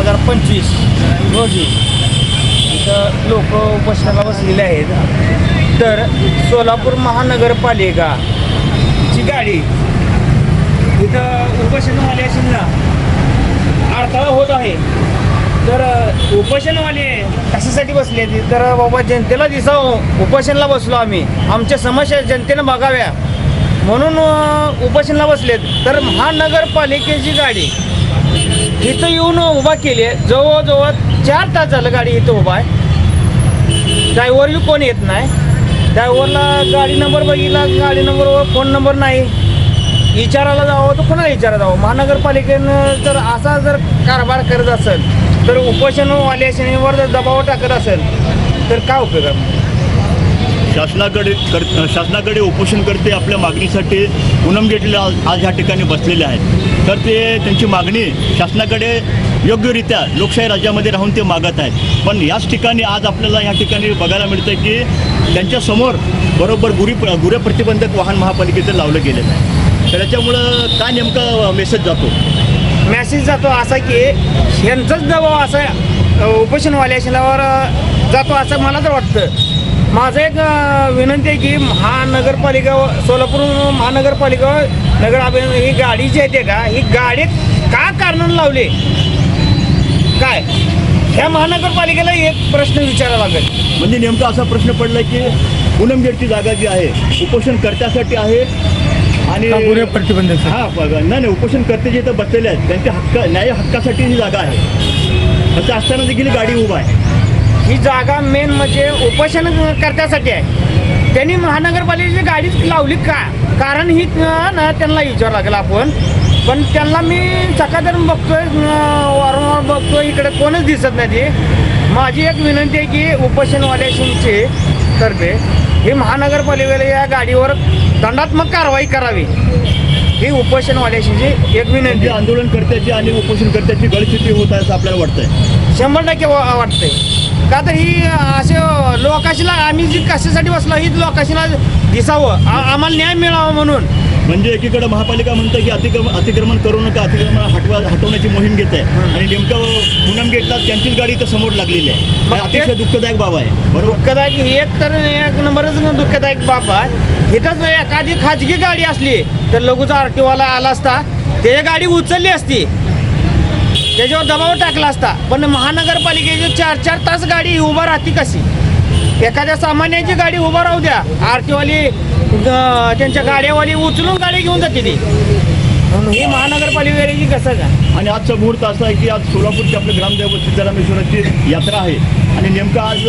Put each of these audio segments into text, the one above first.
हजार पंचवीस रोजी इथं लोक उपोषणाला बसलेले आहेत. तर सोलापूर महानगरपालिका ची गाडी इथं उपोषणवाले असेल ना अडथळा होत आहे. तर उपोषणवाले कशासाठी बसले तर बाबा जनतेला दिसावं. उपोषणला बसलो आम्ही. आमच्या समस्या जनतेनं बघाव्या. म्हणून उपोषणला बसलेत. तर महानगरपालिकेची गाडी इथं येऊन उभा केली आहे. जवळजवळ चार तास झालं गाडी इथं उभा आहे. ड्रायव्हर कोण येत नाही. ड्रायव्हरला गाडी नंबर बघितला गाडी नंबरवर फोन नंबर नाही. विचारायला जावं तर कोणाला विचारा जावं? महानगरपालिकेनं जर असा जर कारभार करत असेल तर उपोषणवाल्यावर जर दबाव टाकत असेल तर काय उपयोग आहे? शासनाकडे कर शासनाकडे उपोषणकर्ते आपल्या मागणीसाठी पूनम गेटले आज आज ह्या ठिकाणी बसलेले आहेत. तर ते त्यांची मागणी शासनाकडे योग्यरित्या लोकशाही राज्यामध्ये राहून ते मागत आहेत. पण याच ठिकाणी आज आपल्याला या ठिकाणी बघायला मिळतं की त्यांच्यासमोर बरोबर गुरी गुरे प्रतिबंधक वाहन महापालिकेचं लावलं गेलेलं आहे. तर त्याच्यामुळं काय नेमका मेसेज जातो? मेसेज जातो असा की यांचाच दबाव असा उपोषणवाल्याशिलावर जातो असं मला तर वाटतं. माझं एक विनंती आहे की महानगरपालिका सोलापूर महानगरपालिका नगर अभियान ही गाडी जी आहे ते का ही गाडी का कारण लावली? काय? ह्या महानगरपालिकेला एक प्रश्न विचारावा लागेल. म्हणजे नेमका असा प्रश्न पडला की पूनम गेटची जागा जी आहे उपोषणकर्त्यासाठी आहे आणि गुन्हे प्रतिबंधक? हा बघा नाही नाही उपोषणकर्ते जे इथं बसलेले आहेत त्यांच्या हक्क न्याय हक्कासाठी ही जागा आहे. असं असताना देखील गाडी उभा आहे. ही जागा मेन म्हणजे उपोषण करण्यासाठी आहे. त्यांनी महानगरपालिकेची गाडीच लावली का? कारण ही ना त्यांना विचारावं लागेल आपण. पण त्यांना मी सकाळधरून बघतोय वारंवार बघतोय इकडे कोणच दिसत नाही ते. माझी एक विनंती आहे की उपोषणवाल्याशींचे तर्फे ही महानगरपालिकेला या गाडीवर दंडात्मक कारवाई करावी. ही उपोषणवाल्याशींची एक विनंती. आंदोलनकर्त्याची आणि उपोषणकर्त्याची गळचित्री होत आहे असं आपल्याला वाटतंय. शंभर टक्के वाटतंय. का तर ही असे लोकाशीला आम्ही जी कशासाठी बसलो ही लोकाशीला दिसावं. आम्हाला न्याय मिळावा म्हणून. म्हणजे एकीकडे महापालिका म्हणतं की अतिक्रमण अतिक्रमण करू नका अतिक्रमण हटवा हटवण्याची मोहीम घेत आहे. आणि नेमकं पूनम गेटला त्यांचीच गाडी इथं समोर लागलेली आहे. अतिशय ते- दुःखदायक बाब आहे. बरोबर? दुःखदायक ही एक तर एक नंबरच दुःखदायक बाब आहे. इथंच एखादी खाजगी गाडी असली तर लघुचा आरटीओला आला असता त्याची गाडी उचलली असती. त्याच्यावर दबाव टाकला असता. पण महानगरपालिकेची चार चार तास गाडी उभा राहते कशी? एखाद्या सामान्याची गाडी उभं राहू द्या. आरटीवाली त्यांच्या गाड्यावाली उचलून गाडी घेऊन जाते ती. म्हणून ही महानगरपालिकेची कसं काय? आणि आजचा मुहूर्त असा आहे की आज सोलापूरची आपले ग्रामदैवत सिद्धरामेश्वराची यात्रा आहे. आणि नेमका आज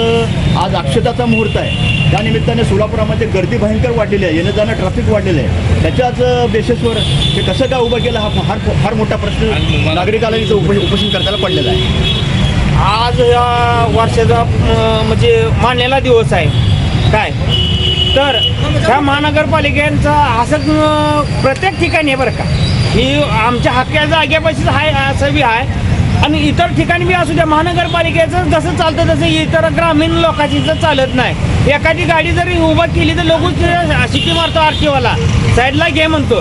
आज अक्षताचा मुहूर्त आहे. त्या निमित्ताने सोलापुरामध्ये गर्दी भयंकर वाढलेली आहे. येणं जाणं ट्रॅफिक वाढलेलं आहे. त्याच्याच बेसेसवर ते कसं काय उभं केलं हा फार फार मोठा प्रश्न नागरिकाला इथं उप उपोषण करताना पडलेला आहे. आज या वर्षाचा म्हणजे मानलेला दिवस आहे. काय? तर ह्या महानगरपालिकेचा असं प्रत्येक ठिकाणी आहे बरं का. ही आमच्या हक्क्या जागेपाशीच आहे असं बी आहे. आणि इतर ठिकाणी बी असू द्या महानगरपालिकेचं जसं चालतं तसं इतर ग्रामीण लोकांची जर चालत नाही. एखादी गाडी जरी उभा केली तर लोक शिटी मारतो आरटीओला साईडला घे म्हणतो.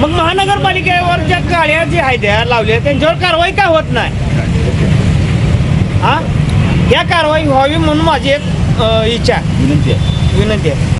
मग महानगरपालिकेवर ज्या गाड्या जे आहेत त्या लावल्या त्यांच्यावर कारवाई का होत नाही? हा? या कारवाई व्हावी म्हणून माझी एक इच्छा आहे, विनंती आहे. विनंती आहे.